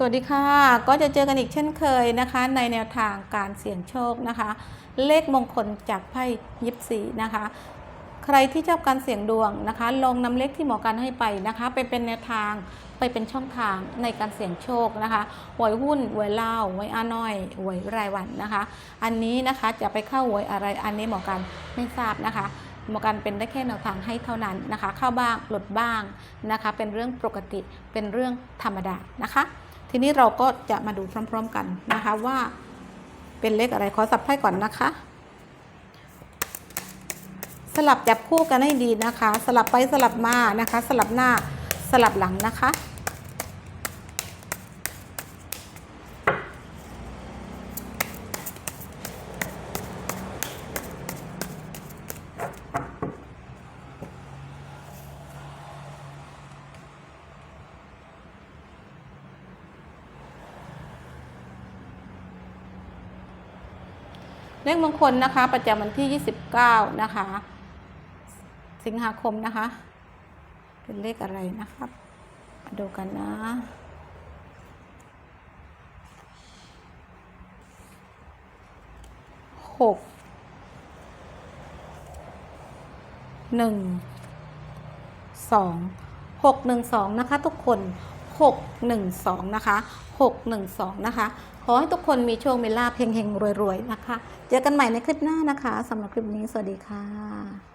สวัสดีค่ะ ก็จะเจอกันอีกเช่นเคยนะคะ ในแนวทางการเสี่ยงโชคนะคะ เลขมงคลจากไพ่ยิปซีนะคะ ใครที่ชอบการเสี่ยงดวงนะคะ ลงนำเลขที่หมอการให้ไปนะคะ ไปเป็นแนวทางไปเป็นช่องทางในการเสี่ยงโชคนะคะหวยหุ้นหวยเล่าหวยอาน้อยหวยรายวันนะคะ อันนี้นะคะจะไปเข้าหวยอะไรอันนี้หมอการไม่ทราบนะคะหมอการเป็นได้แค่แนวทางให้เท่านั้นนะคะ เข้าบ้างหลุดบ้างนะคะ เป็นเรื่องปกติเป็นเรื่องธรรมดานะคะ ทีนี้เราก็จะมาดูพร้อม ๆกันนะคะว่าเป็นเลขอะไรขอสับไพ่ก่อนนะคะ สลับจับคู่กันให้ดีนะคะ สลับไปสลับมานะคะ สลับหน้าสลับหลังนะคะ เลขมงคลนะคะ ประจำวันที่ 29 นะคะ สิงหาคมนะคะ เป็นเลขอะไรนะครับมาดูกันนะหกหนึ่งสองหกหนึ่งสองนะคะทุกคน หกหนึ่งสองนะคะหกหนึ่งสองนะคะ ขอให้ทุกคนมีโชคมีลาภเฮงๆ รวย ๆ นะคะ เจอกันใหม่ในคลิปหน้านะคะสำหรับคลิปนี้ สวัสดีค่ะ